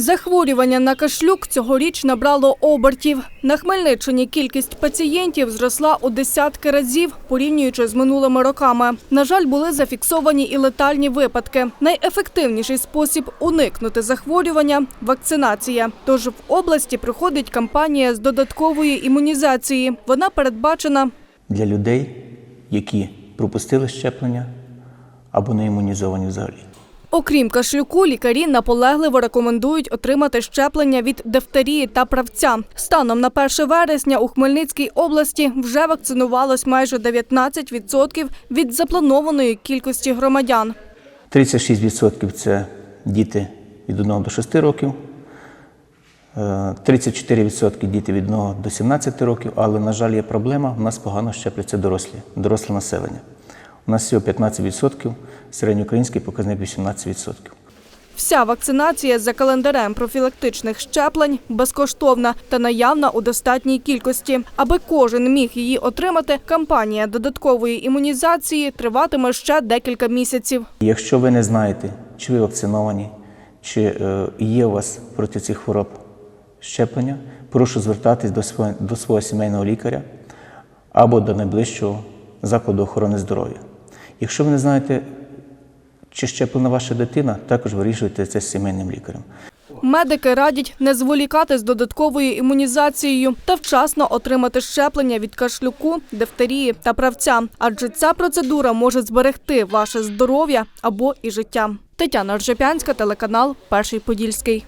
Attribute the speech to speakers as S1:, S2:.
S1: Захворювання на кашлюк цьогоріч набрало обертів. На Хмельниччині кількість пацієнтів зросла у десятки разів, порівнюючи з минулими роками. На жаль, були зафіксовані і летальні випадки. Найефективніший спосіб уникнути захворювання – вакцинація. Тож в області проходить кампанія з додаткової імунізації. Вона передбачена
S2: для людей, які пропустили щеплення або не імунізовані взагалі.
S1: Окрім кашлюку, лікарі наполегливо рекомендують отримати щеплення від дифтерії та правця. Станом на 1 вересня у Хмельницькій області вже вакцинувалось майже 19% від запланованої кількості громадян.
S2: 36% це діти від 1 до 6 років, е, 34% діти від 1 до 17 років, але, на жаль, є проблема, у нас погано щепляться дорослі, доросле населення. У нас всього 15%, середньоукраїнський показник 18%.
S1: Вся вакцинація за календарем профілактичних щеплень безкоштовна та наявна у достатній кількості. Аби кожен міг її отримати, кампанія додаткової імунізації триватиме ще декілька місяців.
S2: Якщо ви не знаєте, чи ви вакциновані, чи е, є у вас проти цих хвороб щеплення, прошу звертатись до свого, до свого сімейного лікаря або до найближчого закладу охорони здоров'я. Якщо ви не знаєте, чи щеплена ваша дитина, також вирішуйте це з сімейним лікарем.
S1: Медики радять не зволікати з додатковою імунізацією та вчасно отримати щеплення від кашлюку, дифтерії та правця, адже ця процедура може зберегти ваше здоров'я або і життя. Тетяна Ржепянська, телеканал Перший Подільський.